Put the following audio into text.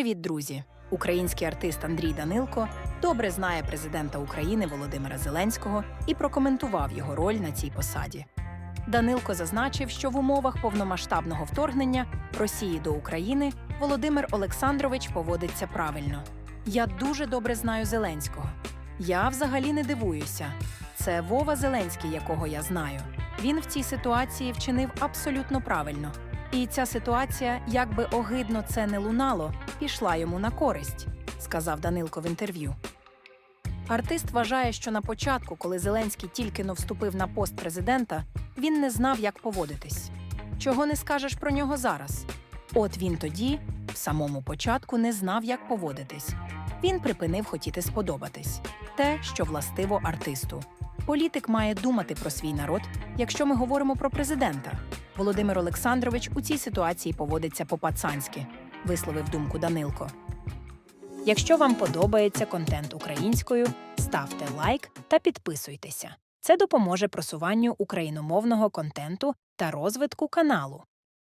Привіт, друзі! Український артист Андрій Данилко добре знає президента України Володимира Зеленського і прокоментував його роль на цій посаді. Данилко зазначив, що в умовах повномасштабного вторгнення Росії до України Володимир Олександрович поводиться правильно. Я дуже добре знаю Зеленського. Я взагалі не дивуюся. Це Вова Зеленський, якого я знаю. Він в цій ситуації вчинив абсолютно правильно. І ця ситуація, як би огидно це не лунало, пішла йому на користь, сказав Данилко в інтерв'ю. Артист вважає, що на початку, коли Зеленський тільки но вступив на пост президента, він не знав, як поводитись. Чого не скажеш про нього зараз? От він тоді, в самому початку, не знав, як поводитись. Він припинив хотіти сподобатись те, що властиво артисту. Політик має думати про свій народ, якщо ми говоримо про президента. Володимир Олександрович у цій ситуації поводиться по-пацанськи, висловив думку Данилко. Якщо вам подобається контент українською, ставте лайк та підписуйтеся. Це допоможе просуванню україномовного контенту та розвитку каналу.